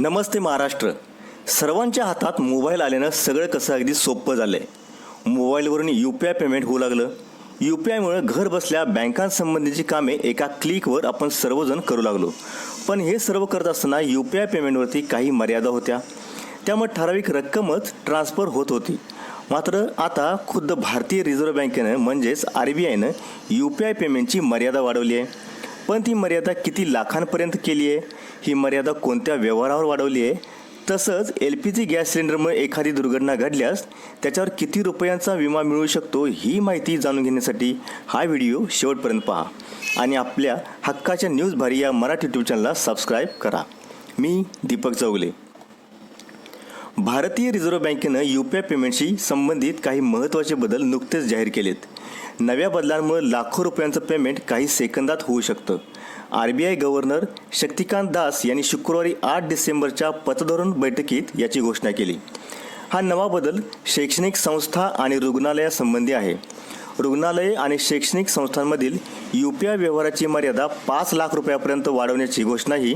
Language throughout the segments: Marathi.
नमस्ते महाराष्ट्र. सर्वांच्या हातात मोबाईल आल्यानं सगळं कसं अगदी सोपं झालं आहे मोबाईलवरून यू पी आय पेमेंट होऊ लागलं. यू पी आयमुळं घर बसल्या बँकांसंबंधीची कामे एका क्लिकवर आपण सर्वजण करू लागलो. पण हे सर्व करत असताना यू पी आय पेमेंटवरती काही मर्यादा होत्या. त्यामुळे ठराविक रक्कमच ट्रान्सफर होत होती. मात्र आता खुद्द भारतीय रिझर्व्ह बँकेनं म्हणजेच आर बी आयनं यू पी आय पेमेंटची मर्यादा वाढवली आहे. पण ती मर्यादा किती लाखांपर्यंत केली आहे? ही मर्यादा कोणत्या व्यवहारावर वाढवली आहे? तसंच एल पी जी गॅस सिलेंडरमुळे एखादी दुर्घटना घडल्यास त्याच्यावर किती रुपयांचा विमा मिळू शकतो ही माहिती जाणून घेण्यासाठी हा व्हिडिओ शेवटपर्यंत पहा. आणि आपल्या हक्काच्या न्यूज भारी या मराठी यूट्यूब चॅनलला सबस्क्राईब करा. मी दीपक चौगले. भारतीय रिझर्व्ह बँकेनं यू पी आय पेमेंटशी संबंधित काही महत्त्वाचे बदल नुकतेच जाहीर केलेत. नव्या बदलांमुळे लाखो रुपयांचं पेमेंट काही सेकंदात होऊ शकतं. R B I governor Shaktikanta Das यांनी शुक्रवारी आठ डिसेंबरच्या पतधोरण बैठकीत याची घोषणा केली. हा नवा बदल शैक्षणिक संस्था आणि रुग्णालयासंबंधी आहे. रुग्णालये आणि शैक्षणिक संस्थांमधील यू पी आय व्यवहाराची मर्यादा पाच लाख रुपयापर्यंत वाढवण्याची घोषणाही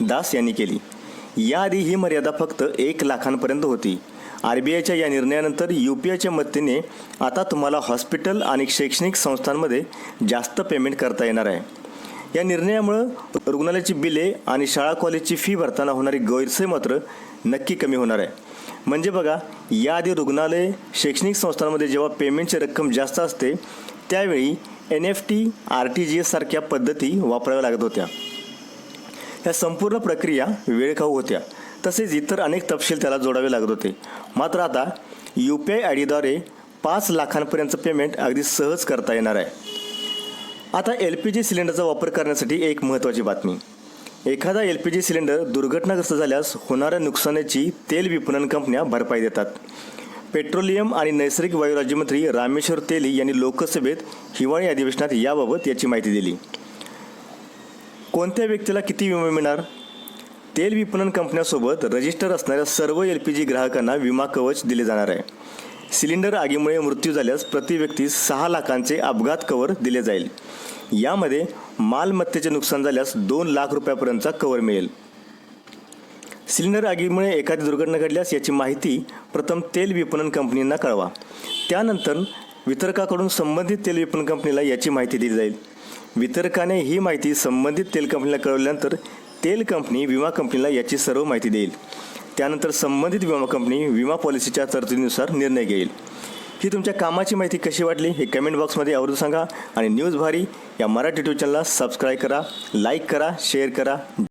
दास यांनी केली. याआधी ही मर्यादा फक्त एक लाखांपर्यंत होती. आर बी आयच्या या निर्णयानंतर यू पी आयच्या मदतीने आता तुम्हाला हॉस्पिटल आणि शैक्षणिक संस्थांमध्ये जास्त पेमेंट करता येणार आहे. या निर्णयामुळं रुग्णालयाची बिले आणि शाळा कॉलेजची फी भरताना होणारी गैरसोय मात्र नक्की कमी होणार आहे. म्हणजे बघा याआधी रुग्णालय शैक्षणिक संस्थांमध्ये जेव्हा पेमेंटची रक्कम जास्त असते त्यावेळी N F T R T G S सारख्या पद्धती वापराव्या लागत होत्या. ह्या संपूर्ण प्रक्रिया वेळखाऊ होत्या. तसेच इतर अनेक तपशील त्याला जोडावे लागत होते. मात्र आता यू पी आय आय डीद्वारे पाच लाखांपर्यंतचं पेमेंट अगदी सहज करता येणार आहे. आता एल पी जी सिलेंडरचा वापर करण्यासाठी एक महत्त्वाची बातमी. एखादा एल पी जी सिलेंडर दुर्घटनाग्रस्त झाल्यास होणाऱ्या नुकसानाची तेल विपणन कंपन्या भरपाई देतात. पेट्रोलियम आणि नैसर्गिक वायू राज्यमंत्री रामेश्वर तेली यांनी लोकसभेत हिवाळी अधिवेशनात याबाबत याची माहिती दिली. कोणत्या व्यक्तीला किती विमा मिळणार? तेल विपणन कंपन्यासोबत रजिस्टर असणाऱ्या सर्व एल पी जी ग्राहकांना विमा कवच दिले जाणार आहे. सिलेंडर आगीमुळे मृत्यू झाल्यास प्रति व्यक्ती सहा लाखांचे अपघात कवर दिले जाईल. यामध्ये मालमत्तेचे नुकसान झाल्यास दोन लाख रुपयापर्यंतचा कवर मिळेल. सिलेंडर आगीमुळे एखादी दुर्घटना घडल्यास याची माहिती प्रथम तेल विपणन कंपनींना कळवा. त्यानंतर वितरकाकडून संबंधित तेल विपणन कंपनीला याची माहिती दिली जाईल. वितरकाने ही माहिती संबंधित तेल कंपनीला कळवल्यानंतर तेल कंपनी विमा कंपनीला याची सर्व माहिती देईल. त्यानंतर संबंधित विमा कंपनी विमा पॉलिसीच्या तरतुदीनुसार निर्णय घेईल. ही तुमच्या कामाची माहिती कशी वाटली हे कमेंट बॉक्समध्ये आवर्जून सांगा आणि न्यूज भारी या मराठी यूट्यूब चॅनलला सबस्क्राईब करा लाईक करा शेअर करा.